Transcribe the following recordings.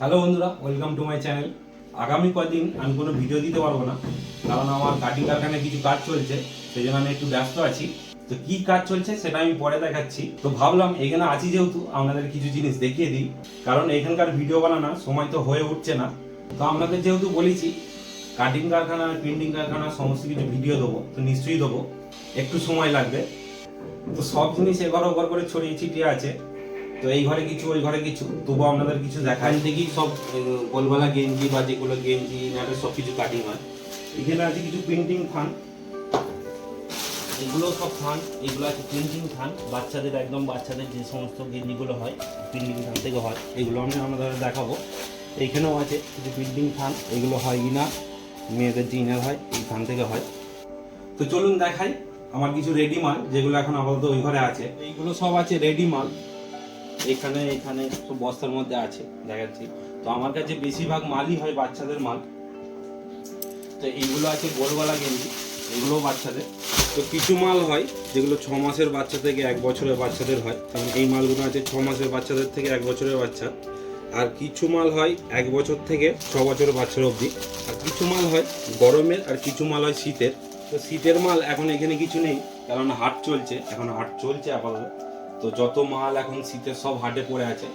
Hello বন্ধুরা, welcome to my channel. আগামী কদিন আমি কোনো ভিডিও দিতে পারব না, কারণ আমার কাটিং কারখানায় কিছু কাজ চলছে, সেই জন্য আমি একটু ব্যস্ত আছি। তো কি কাজ চলছে সেটা আমি পরে দেখাচ্ছি। তো ভাবলাম এখানে আছি যেহেতু, আপনাদের কিছু জিনিস দেখিয়ে দিই। কারণ এখানকার ভিডিও বানানো সময় তো হয়ে উঠছে না। তো আপনাদের যেহেতু বলেছি, কাটিং কারখানা, প্রিন্টিং কারখানা, সমস্ত কিছু ভিডিও দেবো, তো নিশ্চয়ই দেবো। একটু সময় লাগবে। তো সব জিনিস এবার ওঘর করে ছড়িয়ে ছিটিয়ে আছে। তো এই ঘরে কিছু ওই ঘরে কিছু। তবুও আপনাদের কিছু দেখায় দেখি সব আহ, গোলগলা গেঞ্জি বা যেগুলো গেঞ্জি নাহলে সব কিছু কাটিং হয়। এখানে আছে কিছু প্রিন্টিং ফান এগুলো সব ফান এগুলো আছে প্রিন্টিং ফান বাচ্চাদের একদম বাচ্চাদের যে সমস্ত গেঞ্জিগুলো হয় প্রিন্টিং ফান থেকে হয় এগুলো আমি আপনাদের দেখাবো। এইখানেও আছে কিছু প্রিন্টিং ফান এগুলো হয় কিনা মেয়েদের যে ইনার হয় এই ফান থেকে হয়। তো চলুন দেখাই আমার কিছু রেডি মাল যেগুলো এখন আপাতত ওই ঘরে আছে। এইগুলো সব আছে রেডি মাল। এখানে এখানে সব বস্তার মধ্যে আছে, দেখাচ্ছি। তো আমার কাছে বেশিরভাগ মালই হয় বাচ্চাদের মাল। তো এইগুলো আছে গোলগলা গেঞ্জি, এগুলোও বাচ্চাদের। তো কিছু মাল হয় যেগুলো ছ মাসের বাচ্চা থেকে এক বছরের বাচ্চাদের হয়। কারণ এই মালগুলো আছে ছ মাসের বাচ্চাদের থেকে এক বছরের বাচ্চা। আর কিছু মাল হয় এক বছর থেকে ছ বছরের বাচ্চার অবধি। আর কিছু মাল হয় গরমের, আর কিছু মাল হয় শীতের। তো শীতের মাল এখন এখানে কিছু নেই, কারণ হাট চলছে। এখন হাট চলছে আপাতত। তো যত মাল এখন শীতের সব হাটে পড়ে আছে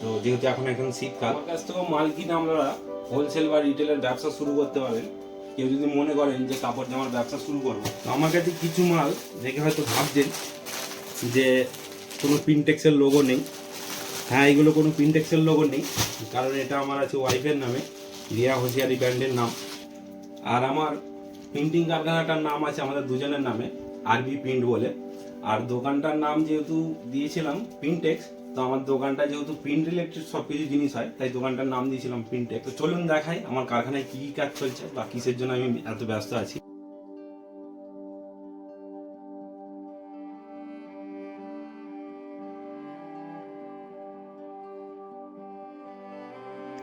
তো যেহেতু এখন এখন শীতকাল আমার কাছ থেকেও মাল কিনে আপনারা হোলসেল বা রিটেলের ব্যবসা শুরু করতে পারেন। কেউ যদি মনে করেন যে কাপড় জামার ব্যবসা শুরু করব। তো আমার কাছে কিছু মাল দেখে হয়তো ভাবছেন যে কোনো প্রিন্টেক্সের লোগো নেই। হ্যাঁ এগুলো কোনো প্রিন্টেক্সের লোগো নেই কারণ এটা আমার আছে ওয়াইফের নামে রিয়া হোসিয়ারি ব্র্যান্ডের নাম। আর আমার প্রিন্টিং কারখানাটার নাম আছে আমাদের দুজনের নামে। আরবি প্রিন্ট বলে। আর দোকানটার নাম যেহেতু দিয়েছিলাম প্রিন্টেক্স তো আমার দোকানটা যেহেতু প্রিন্ট রিলেটেড সব কিছু জিনিস হয়, তাই দোকানটার নাম দিয়েছিলাম প্রিন্টেক্স তো চলুন দেখাই আমার কারখানায় কী কী কাজ চলছে বা কিসের জন্য আমি এত ব্যস্ত আছি।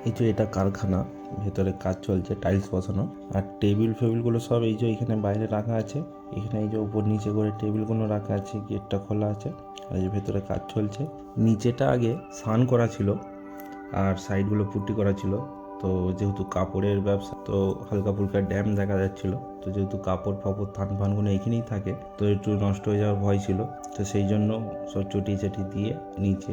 এই যে এটা কারখানা, ভেতরে কাজ চলছে টাইলস বসানো, আর টেবিল ফেবিলগুলো সব এই যে এখানে বাইরে রাখা আছে। এখানে এই যে উপর নিচে করে টেবিলগুলো রাখা আছে গেটটা খোলা আছে, আর যে ভেতরে কাজ চলছে। নিচেটা আগে স্নান করা ছিল, আর সাইডগুলো পুটি করা ছিল। তো যেহেতু কাপড়ের ব্যবসা, তো হালকা ফুলকা ড্যাম দেখা যাচ্ছিল। তো যেহেতু কাপড় ফাপড় থান ফানগুলো এখানেই থাকে, তো একটু নষ্ট হয়ে যাওয়ার ভয় ছিল। তো সেই জন্য সব চটি চাটি দিয়ে নিচে